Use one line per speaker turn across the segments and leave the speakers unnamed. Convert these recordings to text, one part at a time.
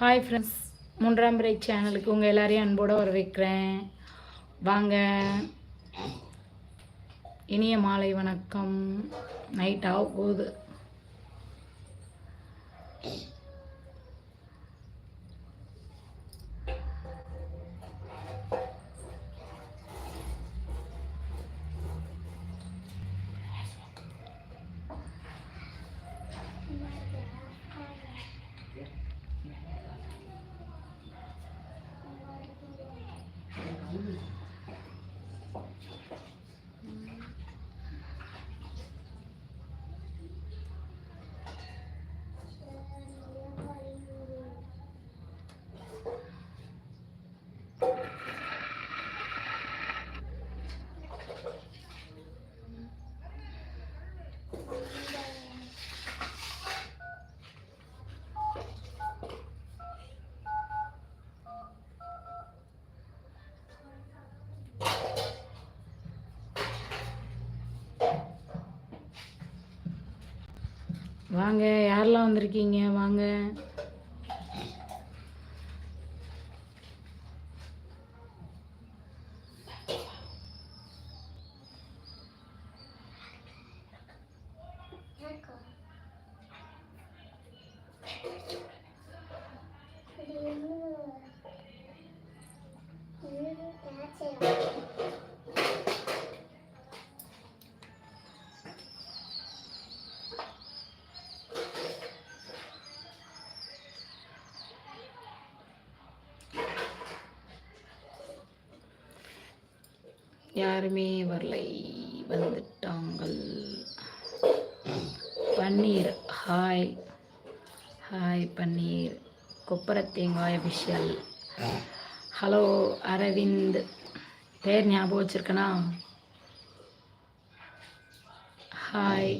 Hi friends மூன்றாம் பிறை சேனலுக்கு உங்கள் எல்லாரையும் அன்போடு வரவேற்கிறேன். வாங்க. இனிய மாலை வணக்கம். நைட் ஆக போகுது. வாங்க யாரெல்லாம் வந்திருக்கீங்க? வாங்க. யாருமே வரலை. வந்துட்டாங்கள். Panneer hi. Hi Panneer. Koppara Thengai official hello Aravind. பேர் ஞாபகம் வச்சிருக்கனா? ஹாய்.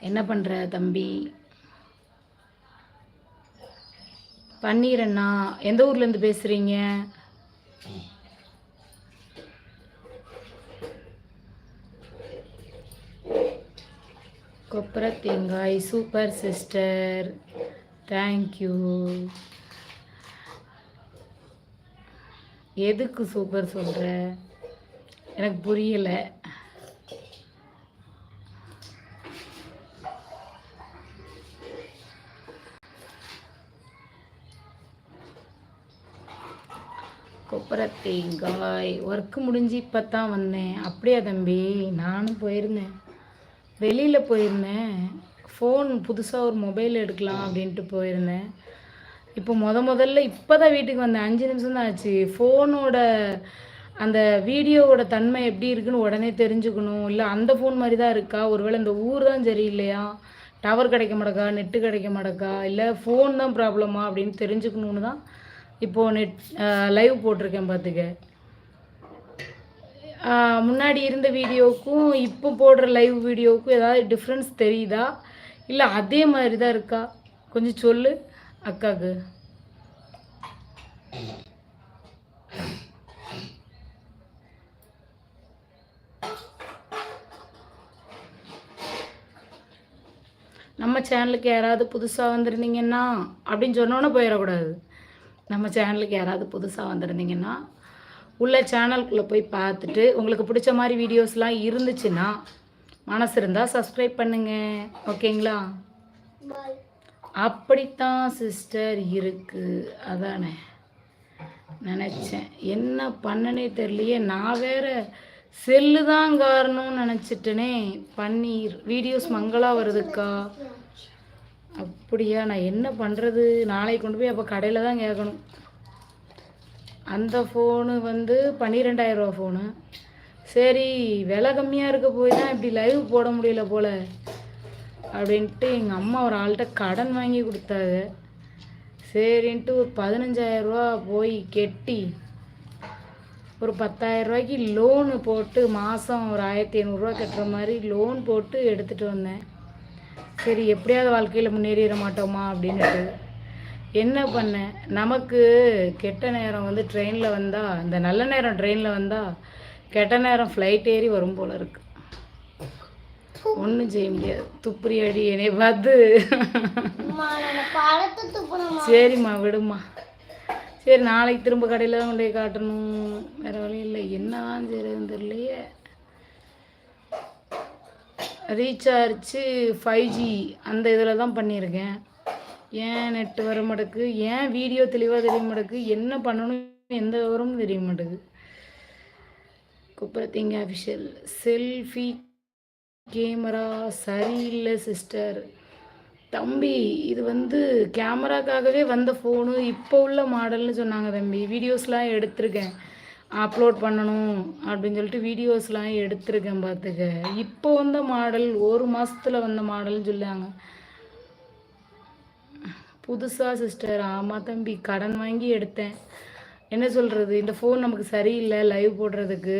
என்ன பண்ணுற தம்பி? பன்னீர் அண்ணா எந்த ஊர்லேருந்து பேசுகிறீங்க Koppara Thengai super sister thank you எதுக்கு சூப்பர் சொல்கிற எனக்கு புரியலை. கொப்பரை தேங்காய். ஒர்க்கு முடிஞ்சு இப்போ தான் வந்தேன். அப்படியா தம்பி? நானும் போயிருந்தேன். வெளியில் போயிருந்தேன். ஃபோன் புதுசாக ஒரு மொபைல் எடுக்கலாம் அப்படின்ட்டு போயிருந்தேன். இப்போ முத முதல்ல இப்போ தான் வீட்டுக்கு வந்தேன். அஞ்சு நிமிஷம் தான் ஆச்சு. ஃபோனோட அந்த வீடியோவோட தன்மை எப்படி இருக்குன்னு உடனே தெரிஞ்சுக்கணும். இல்லை அந்த ஃபோன் மாதிரி தான் இருக்கா? ஒருவேளை இந்த ஊர் தான் சரியில்லையா? டவர் கிடைக்க மாட்டக்கா? நெட்டு கிடைக்க மாட்டக்கா? இல்லை ஃபோன் தான் ப்ராப்ளமா அப்படின்னு தெரிஞ்சுக்கணுன்னு தான் இப்போது நெட் லைவ் போட்டிருக்கேன் பார்த்துக்க முன்னாடி இருந்த வீடியோவுக்கும் இப்போ போடுற லைவ் வீடியோவுக்கும் ஏதாவது டிஃப்ரென்ஸ் தெரியுதா? இல்லை அதே மாதிரி தான் இருக்கா? கொஞ்சம் சொல்லு அக்காவுக்கு நம்ம சேனலுக்கு யாராவது புதுசாக வந்திருந்தீங்கன்னா அப்படின்னு சொன்னோன்னே போயிடக்கூடாது. நம்ம சேனலுக்கு யாராவது புதுசாக வந்திருந்தீங்கன்னா உள்ள சேனலுக்குள்ளே போய் பார்த்துட்டு உங்களுக்கு பிடிச்ச மாதிரி வீடியோஸ்லாம் இருந்துச்சுன்னா மனசு இருந்தால் சப்ஸ்கிரைப் பண்ணுங்க. ஓகேங்களா? அப்படித்தான் சிஸ்டர் இருக்குது அதானே? நினச்சேன். என்ன பண்ணனே தெரியலையே. நான் வேற செல்லு தான் காரணம்னு நினச்சிட்டனே. பன்னீர். வீடியோஸ் மங்களாக வருதுக்கா? அப்படியா? நான் என்ன பண்ணுறது நாளைக்கு கொண்டு போய் அப்போ கடையில் தான் கேட்கணும். அந்த ஃபோனு வந்து பன்னிரெண்டாயிரம் ரூபா ஃபோனு சரி விலை கம்மியாக இருக்க போய் தான் இப்படி லைவ் போட முடியல போல் அப்படின்ட்டு எங்கள் அம்மா ஒரு ஆள்கிட்ட கடன் வாங்கி கொடுத்தாங்க. சரின்ட்டு ஒரு பதினஞ்சாயிரரூவா போய் கெட்டி ஒரு பத்தாயிரரூபாய்க்கு லோனு போட்டு மாதம் ஒரு ஆயிரத்தி ஐநூறுரூவா கட்டுற மாதிரி லோன் போட்டு எடுத்துகிட்டு வந்தேன். சரி எப்படியாவது வாழ்க்கையில் முன்னேறிட மாட்டோமா அப்படின்ட்டு என்ன பண்ணேன் நமக்கு கெட்ட நேரம் வந்து ட்ரெயினில் வந்தால் இந்த நல்ல நேரம் ட்ரெயினில் வந்தால் கெட்ட நேரம் ஃப்ளைட் ஏறி வரும் போல இருக்கு. ஒன்றும் செய்ய முடியாது. துப்புரி அடி என்னை பார்த்து. சரிம்மா விடுமா சரி நாளைக்கு திரும்ப கடையில் தான் கொண்டு போய் காட்டணும். வேறு வழி இல்லை. என்னதான் செய்யறதுன்னு தெரியலையே. ரீசார்ஜ் ஃபைவ் ஜி அந்த இதில் தான் பண்ணியிருக்கேன். ஏன் நெட்டு வர மாட்டேக்கு ஏன் வீடியோ தெளிவாக தெரிய மாட்டேக்கு என்ன பண்ணணும்? எந்த விவரமும் தெரிய மாட்டேங்குது. குப்பரத்திங்க அஃபிஷியல் செல்ஃபி கேமரா சரியில்லை சிஸ்டர் தம்பி இது வந்து கேமராக்காகவே வந்த ஃபோனு இப்போ உள்ள மாடல்னு சொன்னாங்க தம்பி. வீடியோஸ்லாம் எடுத்திருக்கேன். அப்லோட் பண்ணணும் அப்படின்னு சொல்லிட்டு வீடியோஸ்லாம் எடுத்திருக்கேன் பார்த்துக்க. இப்போ வந்த மாடல் ஒரு மாதத்தில் வந்த மாடல்னு சொல்லாங்க புதுசாக சிஸ்டர் ஆமாம் தம்பி. கடன் வாங்கி எடுத்தேன். என்ன சொல்கிறது இந்த ஃபோன் நமக்கு சரியில்லை லைவ் போடுறதுக்கு.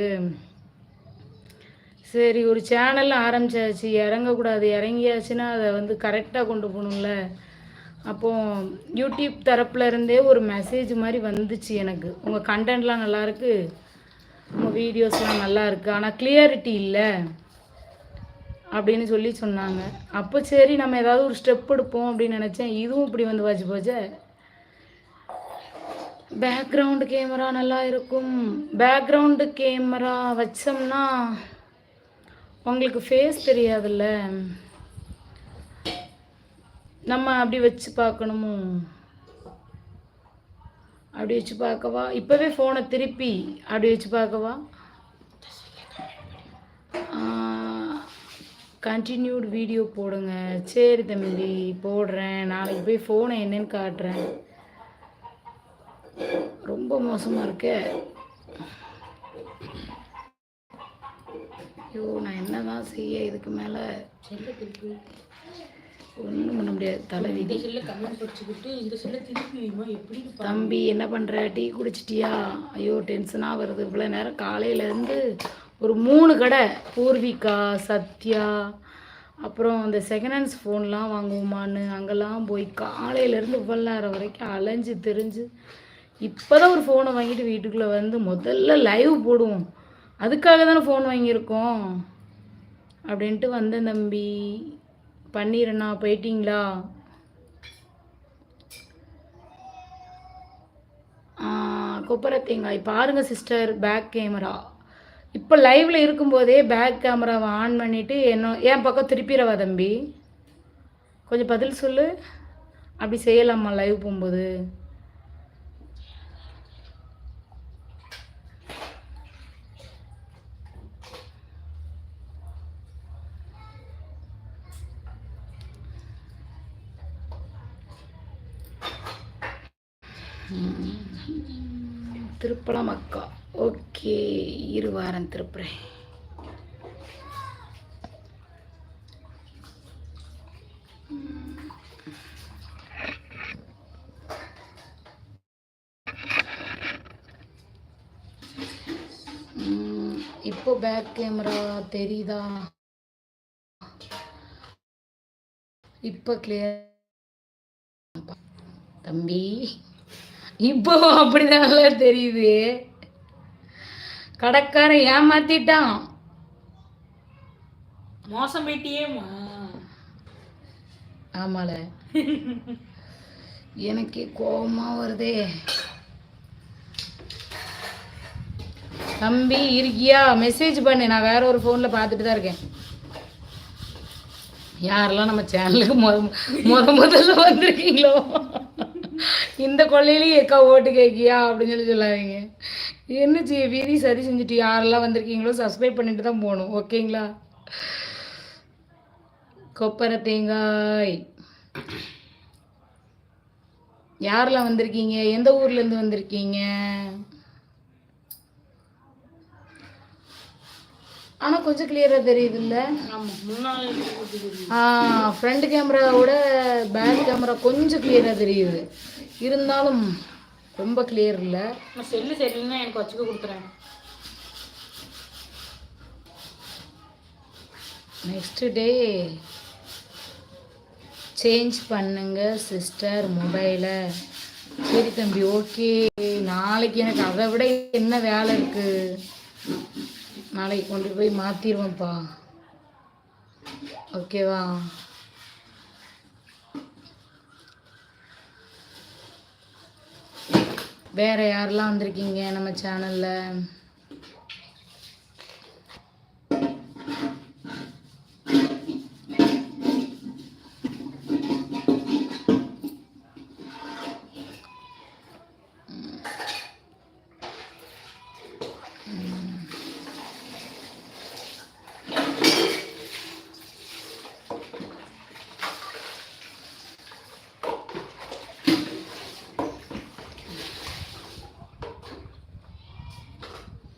சரி ஒரு சேனல் ஆரம்பிச்சாச்சு. இறங்கக்கூடாது. இறங்கியாச்சுன்னா அதை வந்து கரெக்டாக கொண்டு போகணும்ல. அப்போ யூடியூப் தரப்புல இருந்தே ஒரு மெசேஜ் மாதிரி வந்துச்சு எனக்கு. உங்கள் கண்டென்ட்லாம் நல்லாயிருக்கு உங்கள் வீடியோஸ்லாம் நல்லாயிருக்கு ஆனால் கிளியாரிட்டி இல்லை. அப்படின்னு சொல்லி சொன்னாங்க. அப்போ சரி நம்ம ஏதாவது ஒரு ஸ்டெப் எடுப்போம் அப்படின்னு நினச்சேன். இதுவும் இப்படி வந்து வாச்சு போச்சே பேக்ரவுண்டு கேமரா நல்லா இருக்கும். பேக்ரவுண்டு கேமரா வச்சோம்னா உங்களுக்கு ஃபேஸ் தெரியாதுல்ல. நம்ம அப்படி வச்சு பார்க்கணுமோ? அப்படி வச்சு பார்க்கவா? இப்போவே ஃபோனை திருப்பி அப்படி வச்சு பார்க்கவா? கண்டினியூட் வீடியோ போடுங்க. சரி தம்பி போடுறேன். நாளைக்கு போய் ஃபோனை என்னன்னு காட்டுறேன். ரொம்ப மோசமாக இருக்கே. ஐயோ நான் என்னதான் செய்ய இதுக்கு மேலே? ஒன்றும் பண்ண முடியாது. தலைவிதி தம்பி என்ன பண்ணுற டீ குடிச்சிட்டியா? ஐயோ டென்ஷனாக வருது. இவ்வளோ நேரம் காலையிலேருந்து ஒரு மூணு கடை. பூர்விகா சத்யா அப்புறம் அந்த செகண்ட் ஹேண்ட்ஸ் ஃபோன்லாம் வாங்குவோமான்னு அங்கெல்லாம் போய் காலையிலேருந்து இவ்வளோ நேரம் வரைக்கும் அலைஞ்சு தெரிஞ்சு இப்போ தான் ஒரு ஃபோனை வாங்கிட்டு வீட்டுக்குள்ளே வந்து முதல்ல லைவ் போடுவோம். அதுக்காக தானே ஃபோன் வாங்கியிருக்கோம். அப்படின்ட்டு வந்தேன் தம்பி. பண்ணிடுறேண்ணா போயிட்டீங்களா? கொப்பரை தேங்காய். பாருங்கள் சிஸ்டர் பேக் கேமரா இப்போ லைவில் இருக்கும்போதே பேக் கேமராவை ஆன் பண்ணிவிட்டு என்ன என் பக்கம் திருப்பிடவா தம்பி? கொஞ்சம் பதில் சொல்லு. அப்படி செய்யலாமா லைவ் போகும்போது? திருப்பலாம் அக்கா. ஓகே இரு வாரம் திருப்புறேன். இப்போ பேக் கேமரா தெரியுதா? இப்போ கிளியர் தம்பி இப்போ அப்படிதான் தெரியுது. கடைக்காரன் ஏமாத்திட்டான்.
மோசம் போயிட்டியேம்மா
ஆமால. எனக்கே கோபமா வருதே. தம்பி இருக்கியா? மெசேஜ் பண்ணு. நான் வேற ஒரு ஃபோனில் பார்த்துட்டு தான் இருக்கேன். யாரெல்லாம் நம்ம சேனலுக்கு முத முத முதல்ல வந்திருக்கீங்களோ? இந்த கொள்ளையிலேயே எக்கா ஓட்டு கேட்கியா? அப்படின்னு சொல்லி சொல்லாதீங்க. என்ன வீதி சரி செஞ்சுட்டு யாரெல்லாம் வந்திருக்கீங்களோ சப்ஸ்கிரைப் பண்ணிட்டு தான் போகணும் ஓகேங்களா? கொப்பரை தேங்காய். யாரெல்லாம் வந்திருக்கீங்க? எந்த ஊர்லேருந்து வந்திருக்கீங்க? ஆனால் கொஞ்சம் கிளியராக
ஆமா முன்னாள் இருக்குது.
ஃப்ரண்ட் கேமராவோட பேக் கேமரா கொஞ்சம் கிளியராக தெரியுது. இருந்தாலும் ரொம்ப கிளியர் இல்லை.
நான் செல்லு சரியில்லைன்னா எனக்கு வச்சுக்க கொடுத்துறேன்.
நெக்ஸ்ட் டே சேஞ்ச் பண்ணுங்க சிஸ்டர் மொபைலை சரி தம்பி ஓகே நாளைக்கு எனக்கு அதை விட என்ன வேலை இருக்குது நாளைக்கு கொண்டு போய் மாற்றிடுவேன்ப்பா ஓகேவா வேறு யாரெல்லாம் வந்திருக்கீங்க நம்ம சேனலில்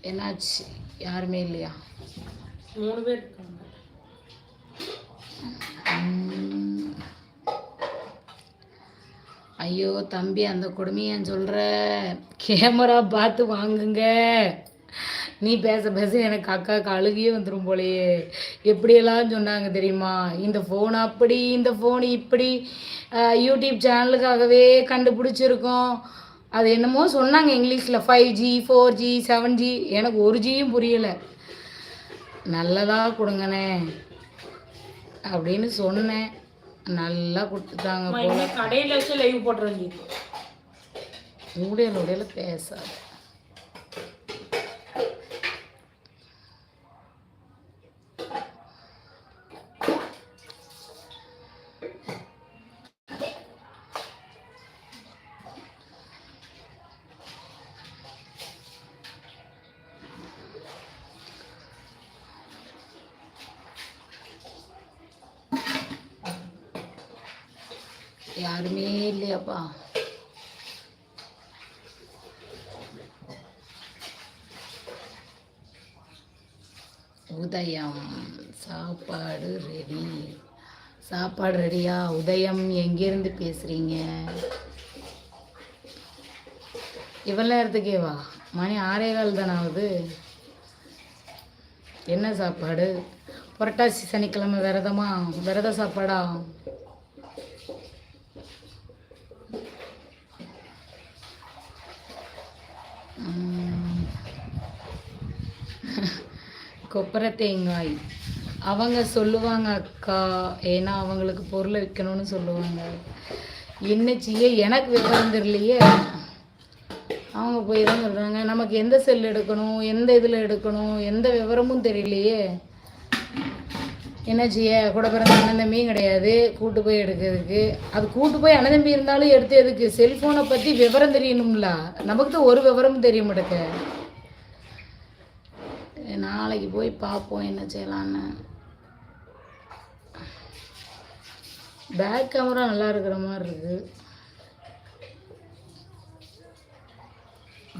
என்னாச்சு? யாருமே இல்லையா?
மூணு பேர் இருக்காங்க.
ஐயோ தம்பி அந்த கொடுமையை சொல்ற? கேமரா பார்த்து வாங்குங்க. நீ பேச பேச எனக்கு அக்காவுக்கு அழுகியே வந்துடும் போலயே. எப்படியெல்லாம் சொன்னாங்க தெரியுமா? இந்த ஃபோன் அப்படி இந்த ஃபோன் இப்படி யூடியூப் சேனலுக்காகவே கண்டுபிடிச்சிருக்கோம். அது என்னமோ சொன்னாங்க இங்கிலீஷில் five G four G seven G எனக்கு ஒரு ஜியும் புரியலை. நல்லதாக கொடுங்கண்ணே. அப்படின்னு சொன்னேன். நல்லா கொடுத்துட்டாங்க
கடையில வச்சு லைவ் போட்டுறேன்
உடையல் உடையல பேசாது யாருமே இல்லையாப்பா உதயம். சாப்பாடு ரெடி சாப்பாடு ரெடியா உதயம் எங்கேருந்து பேசுகிறீங்க இவ்வளோ நேரத்துக்கே வா. மணி ஆறே கால் தானே ஆகுது. என்ன சாப்பாடு? புரட்டாசி சனிக்கிழமை விரதமா? விரத சாப்பாடா? உம். கொப்பரை தேங்காய். அவங்க சொல்லுவாங்க அக்கா ஏன்னா அவங்களுக்கு பொருளை விற்கணும்னு சொல்லுவாங்க. என்னச்சியே எனக்கு விவரம் தெரியலையே. அவங்க போய் தான் சொல்கிறாங்க நமக்கு எந்த செல் எடுக்கணும்? எந்த இதில் எடுக்கணும்? எந்த விவரமும் தெரியலையே. என்ன செய்ய? கூட பிறந்த அண்ணந்தம்பியும் கிடையாது. கூட்டு போய் எடுக்கிறதுக்கு. அது கூட்டு போய் அண்ணந்தம்பி இருந்தாலும் எடுத்து எதுக்கு? செல்ஃபோனை பற்றி விவரம் தெரியணும்ல. நமக்கு தான் ஒரு விவரமும் தெரிய மாட்டேங்க மாட்டேக்க நாளைக்கு போய் பார்ப்போம் என்ன செய்யலான்னு. பேக் கேமரா நல்லா இருக்கிற மாதிரி இருக்கு.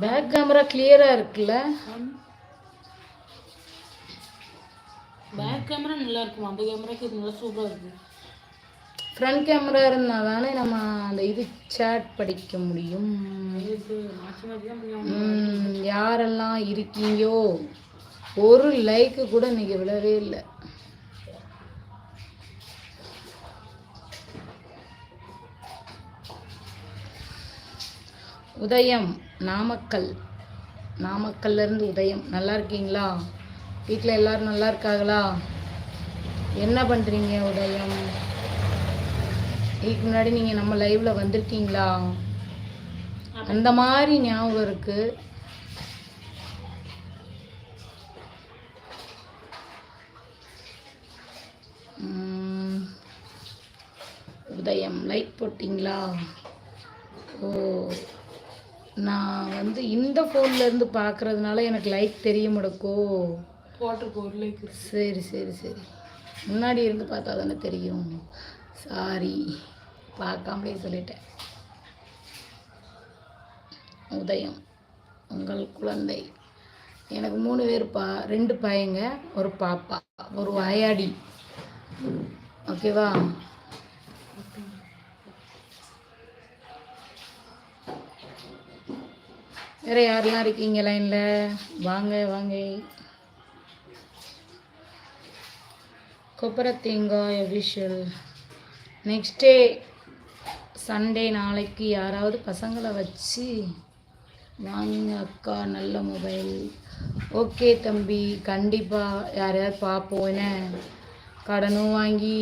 பேக் கேமரா கிளியராக இருக்குல்ல?
பேக் கேமரா நல்லா இருக்கும்? அந்த கேமராக்கு இது நல்லா சூப்பரா இருக்கு.
ஃப்ரண்ட் கேமரா இருந்தால் தானே நம்ம அந்த இது சேட் படிக்க முடியும். யாரெல்லாம் இருக்கீங்கோ? ஒரு லைக்கு கூட இன்னைக்கு விழவே இல்லை. உதயம் நாமக்கல். நாமக்கல்ல இருந்து உதயம். நல்லா இருக்கீங்களா? வீட்டில் எல்லாரும் நல்லா இருக்காங்களா? என்ன பண்ணுறீங்க உதயம்? இதுக்கு முன்னாடி நீங்கள் நம்ம லைவில் வந்திருக்கீங்களா? அந்த மாதிரி ஞாபகம் இருக்குது உதயம். லைக் போட்டிங்களா? ஓ நான் வந்து இந்த ஃபோன்ல இருந்து பார்க்கறதுனால எனக்கு லைக் தெரிய முடக்கோ. சரி சரி சரி. முன்னாடி இருந்து பார்த்தா தானே தெரியும். சாரி பார்க்காமலே சொல்லிட்டேன். உதயம். உங்கள் குழந்தை. எனக்கு மூணு பேர் பா ரெண்டு பையங்க ஒரு பாப்பா ஒரு வாயாடி. ஓகேவா வேற யாரெல்லாம் இருக்கீங்க லைன்ல வாங்க வாங்க. கொப்பரை Thengai official next day Sunday நாளைக்கு யாராவது பசங்களை வச்சு வாங்க அக்கா நல்ல மொபைல் ஓகே தம்பி. கண்டிப்பாக யாரையாவது பார்ப்போம் என்ன? கடனும் வாங்கி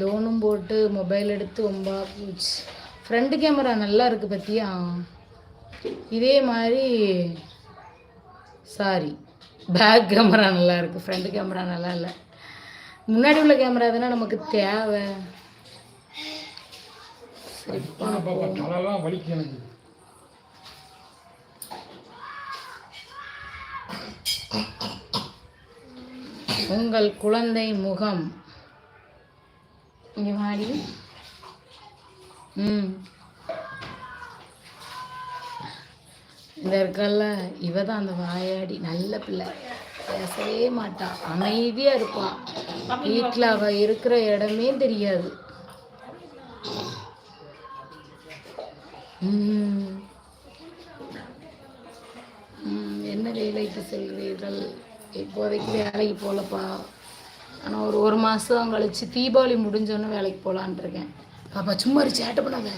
லோனும் போட்டு மொபைல் எடுத்து ரொம்ப போச்சு ஃப்ரண்ட் கேமரா நல்லா இருக்குது பற்றியா இதே மாதிரி சாரி பேக் கேமரா நல்லா இருக்குது ஃப்ரண்ட் கேமரா நல்லா இல்லை. முன்னாடி உள்ள கேமரா தானே நமக்கு தேவை. சரி உங்கள் குழந்தை முகம். இங்கே வாடி. ம். இந்த இருக்கல்ல இவ தான் அந்த வாயாடி. நல்ல பிள்ளை. பேசவே மாட்டா. அமைதியாக இருப்பா. வீட்டில் அவ இருக்கிற இடமே தெரியாது. என்ன வேலைக்கு செல்கிறீர்கள் இப்போதைக்கு வேலைக்கு போகலப்பா ஆனால் ஒரு ஒரு மாதம் கழிச்சு தீபாவளி முடிஞ்சோன்னு வேலைக்கு போகலான் இருக்கேன். பாப்பா சும்மா சேட்டை பண்ணாத.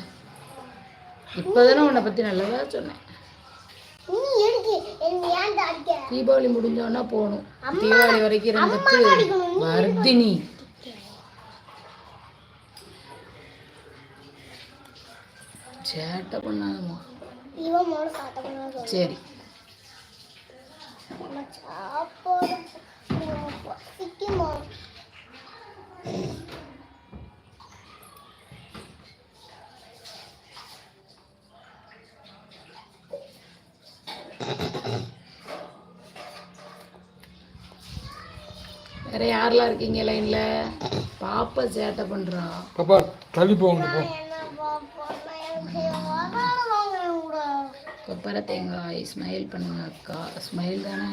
இப்போ தானே உன்னை பற்றி நல்லதாக சொன்னேன். தீபாவளி முடிஞ்சோன்னா போகணும். தீபாவளி வரைக்கும் இருந்துட்டு வர்தினி சேட்டை பண்ணாதம்மா. சரி.
சாப்பாடு
வேற யாரெல்லாம் இருக்கீங்க லைனில் பாப்பா சேட்டை பண்ணுறா
பாப்பா தள்ளி போங்க
கொப்பரை தேங்காய் ஸ்மைல் பண்ணுங்க அக்கா. ஸ்மைல் தானே?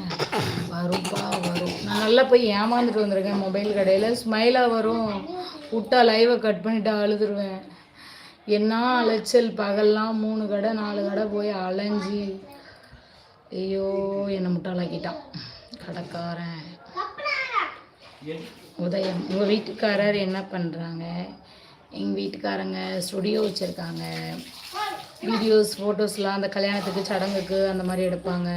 வரும்ப்பா வரும். நான் நல்லா போய் ஏமாந்துட்டு வந்திருக்கேன் மொபைல் கடையில். ஸ்மைலாக வரும். விட்டா லைவை கட் பண்ணிட்டு அழுதுருவேன். என்ன அலைச்சல் பகல்லாம் மூணு கடை நாலு கடை போய் அலைஞ்சி. ஐயோ என்னை முட்டாளாக்கிட்டான். கடைக்காரன். உதயம். உங்கள் வீட்டுக்காரர் என்ன பண்ணுறாங்க எங்கள் வீட்டுக்காரங்க ஸ்டுடியோ வச்சுருக்காங்க. வீடியோஸ் ஃபோட்டோஸ்லாம் அந்த கல்யாணத்துக்கு சடங்குக்கு அந்த மாதிரி எடுப்பாங்க.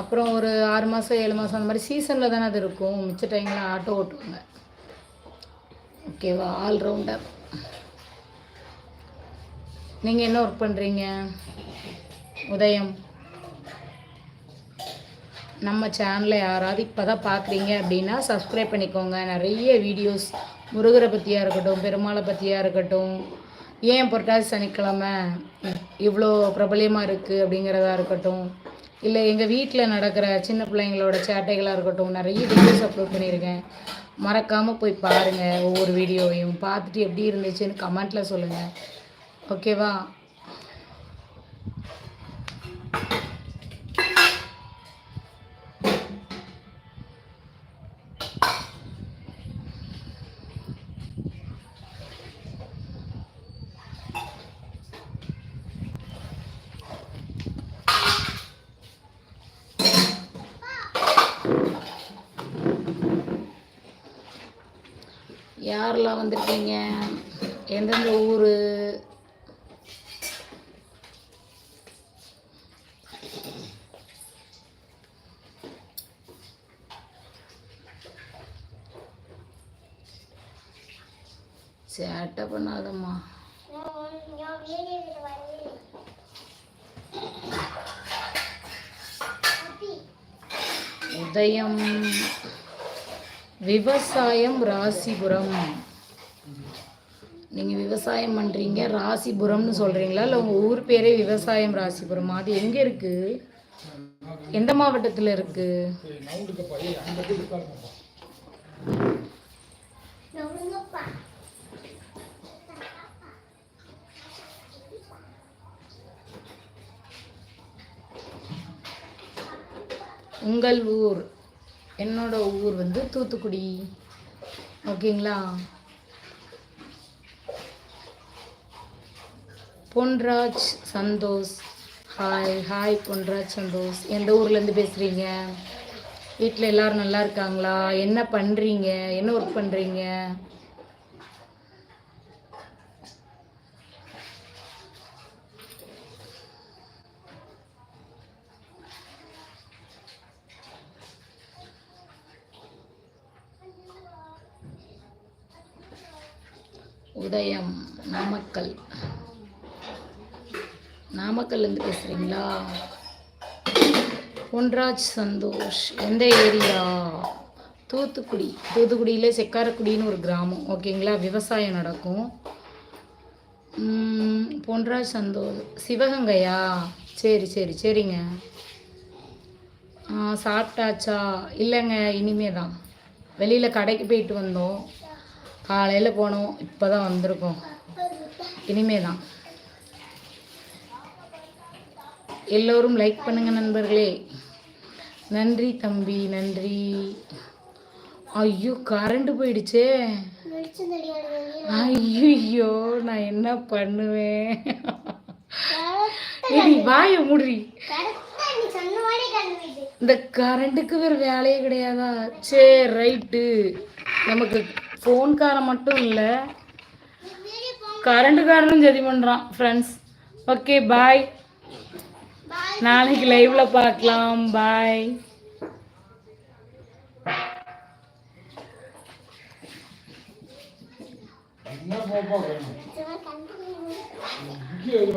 அப்புறம் ஒரு ஆறு மாதம் ஏழு மாதம் அந்த மாதிரி சீசனில் தானே அது இருக்கும். மிச்ச டைமில் ஆட்டோ ஓட்டுவாங்க. ஓகேவா ஆல்ரவுண்டர் நீங்கள் என்ன ஒர்க் பண்ணுறீங்க உதயம். நம்ம சேனலை யாராவது இப்போ தான் பார்க்குறீங்க அப்படின்னா சப்ஸ்கிரைப் பண்ணிக்கோங்க. நிறைய வீடியோஸ் முருகரை பற்றியாக இருக்கட்டும் பெருமாளை பற்றியாக இருக்கட்டும். ஏன் புரட்டாசி சனிக்கிழமை இவ்வளோ பிரபலியமாக இருக்குது அப்படிங்கிறதா இருக்கட்டும். இல்லை எங்கள் வீட்டில் நடக்கிற சின்ன பிள்ளைங்களோட சேட்டைகளாக இருக்கட்டும் நிறைய வீடியோஸ் அப்லோட் பண்ணியிருக்கேன். மறக்காமல் போய் பாருங்கள் ஒவ்வொரு வீடியோவையும் பார்த்துட்டு எப்படி இருந்துச்சுன்னு கமெண்ட்டில் சொல்லுங்கள் ஓகேவா யாரெல்லாம் வந்திருக்கீங்க? எந்தெந்த ஊர்? சேட்டை பண்ணாதம்மா. உதயம் விவசாயம் ராசிபுரம். நீங்கள் விவசாயம் பண்ணுறீங்க ராசிபுரம்னு சொல்கிறீங்களா இல்லை உங்கள் ஊர் பேரே விவசாயம் ராசிபுரம்? அது எங்கே இருக்குது எந்த மாவட்டத்தில் இருக்குது உங்கள் ஊர். என்னோட ஊர் வந்து தூத்துக்குடி. ஓகேங்களா? Ponraj Santhosh. Hi hi Ponraj Santhosh. எந்த ஊர்லேருந்து பேசுகிறீங்க வீட்டில் எல்லோரும் நல்லா இருக்காங்களா? என்ன பண்ணுறீங்க என்ன ஒர்க் பண்ணுறீங்க உதயம் நாமக்கல். நாமக்கல்லேருந்து பேசுகிறீங்களா பொன்ராஜ் சந்தோஷ் எந்த ஏரியா? தூத்துக்குடி. தூத்துக்குடியில் செக்காரக்குடின்னு ஒரு கிராமம். ஓகேங்களா? விவசாயம் நடக்கும். பொன்ராஜ் சந்தோஷ் சிவகங்கையா? சரி சரி சரிங்க. சாப்பிட்டாச்சா? இல்லைங்க இனிமே தான் வெளியில் கடைக்கு போயிட்டு வந்தோம். காலையில் போனோம் இப்போ தான் வந்திருக்கோம். இனிமே தான் எல்லோரும் லைக் பண்ணுங்கள் நண்பர்களே. நன்றி தம்பி நன்றி. ஐயோ கரண்ட் போயிடுச்சே. ஐயோ நான் என்ன பண்ணுவேன்? ஏடி வாயை முடி இந்த கரண்ட்டுக்கு வேறு வேலையே கிடையாதா? சரி ரைட்டு நமக்கு ஃபோன்காரன் மட்டும் இல்லை. கரண்ட்டுக்காரனும் சரி பண்ணுறான் ஃப்ரெண்ட்ஸ் ஓகே பாய் நாளைக்கு லைவ்ல பார்க்கலாம். பாய்
என்ன